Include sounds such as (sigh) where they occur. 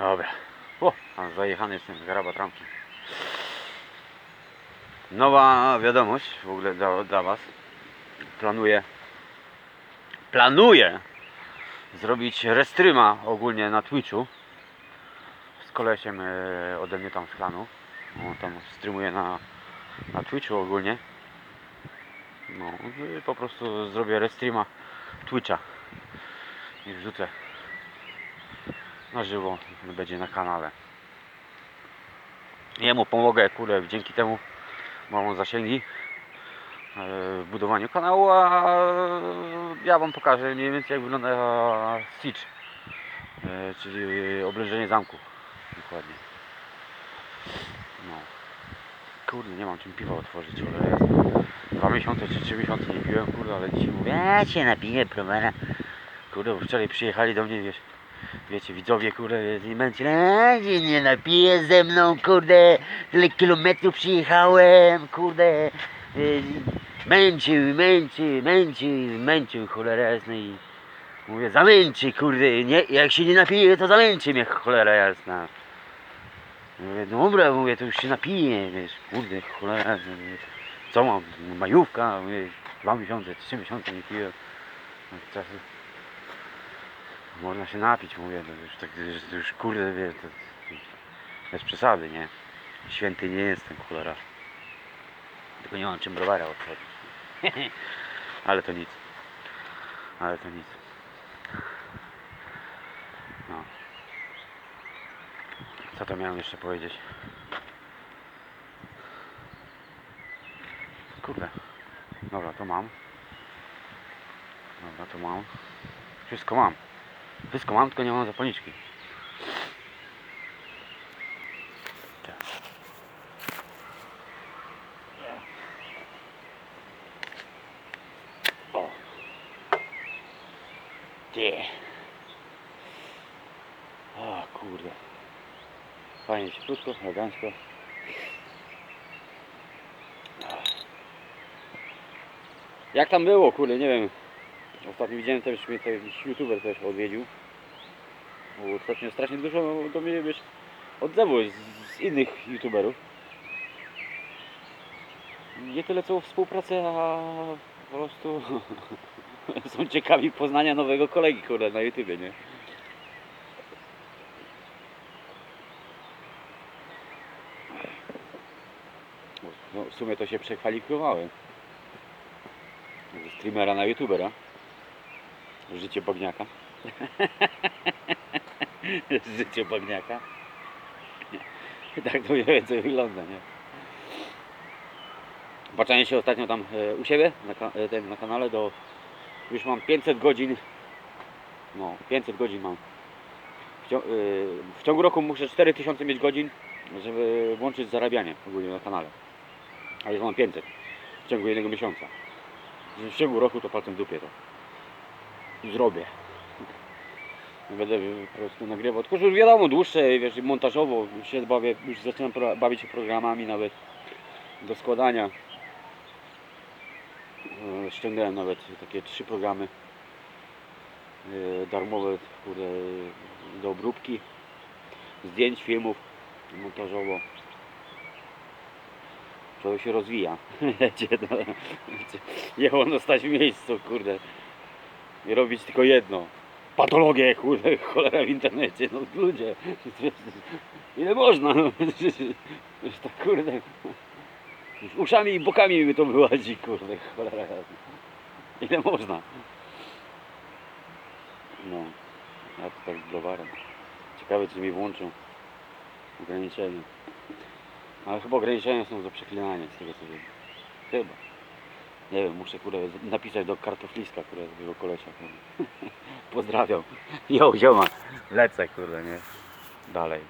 Dobra. O, zajechany jestem z garaba tramki. Nowa wiadomość w ogóle dla, dla Was. Planuję planuję zrobić restryma ogólnie na Twitchu z kolesiem e, ode mnie tam z klanu. On tam streamuje na, na Twitchu ogólnie. No po prostu zrobię restreama Twitcha i wrzucę na żywo, będzie na kanale. Jemu pomogę, kurde, dzięki temu mam zasięgi e, w budowaniu kanału, a ja Wam pokażę mniej więcej jak wygląda Siege, e, czyli oblężenie zamku, dokładnie. No. Kurde, nie mam czym piwa otworzyć, ale. Dwa miesiące czy trzy miesiące nie piłem, kurde, ale dzisiaj mówię, ja się napiję, promena. Kurde, bo wczoraj przyjechali do mnie, wiesz, wiecie, widzowie, kurde, z Niemcy, "A, się nie napije ze mną, kurde, tyle kilometrów przyjechałem, kurde, y, męczył, męczył, męczył, męczył, cholera jasna i mówię, zamęczy, kurde, nie, jak się nie napije, to zamęczy mnie, cholera jasna. Mówię, dobra, mówię, to już się napiję, wiesz, kurde, cholera jasna, co mam, majówka, mówię, dwa miesiące, trzy miesiące nie piłem, No, można się napić, mówię, to już, tak, już, kurde, wie, to, bez przesady, nie? Święty nie jestem, cholera. Tylko nie mam czym browara otworzyć. (laughs) Ale to nic. Ale to nic. No. Co to miałem jeszcze powiedzieć? Kurde. Dobra, to mam. Dobra, to mam. Wszystko mam. Wszystko mam, tylko nie mam zapalniczki. O. Ty. O kurde. Fajnie, cieplutko, elegancko. Jak tam było, kurde, nie wiem. Ostatnio widziałem też mnie tutaj jakiś youtuber też odwiedził. Bo ostatnio strasznie dużo do mnie wiesz, odzewu z, z innych youtuberów. Nie tyle co współpracę, a po prostu (laughs) są ciekawi poznania nowego kolegi kurde na YouTubie, nie? No, w sumie to się przekwalifikowałem. Ze streamera na youtubera. Życie bagniaka. (laughs) Życie bagniaka. (laughs) tak to mniej więcej wygląda, nie? Baczanie się ostatnio tam e, u siebie na, e, ten, na kanale do... Już mam 500 godzin. No, 500 godzin mam. W, cią- e, w ciągu roku muszę 4000 mieć godzin, żeby włączyć zarabianie ogólnie na kanale. A już mam 500 w ciągu jednego miesiąca. W ciągu roku to palcem w dupie to zrobię. Będę po prostu nagrywał. Tylko, już wiadomo, dłuższe, wiesz, montażowo się bawię, już zaczynam bawić się programami nawet do składania. E, Ściągnąłem nawet takie trzy programy e, darmowe, kurde, do obróbki zdjęć, filmów montażowo. Człowiek się rozwija. No, nie wolno stać w miejscu, kurde. I robić tylko jedno. Patologię, kurde, (laughs) cholera w internecie, no ludzie. (laughs) Ile można, no. (laughs) Tak, kurde. Uszami i bokami mi to wyłazi, kurde, cholera. Ile można. No. Ja to tak z browarem. Ciekawe, czy mi włączą ograniczenia. Ale chyba ograniczenia są do przeklinania, z tego co wiem. Chyba. Nie wiem, muszę kurde napisać do kartofliska, kurde, tego (laughs) kolesia. Pozdrawiam. Jo, zioma. Lecę, kurde, nie? Dalej.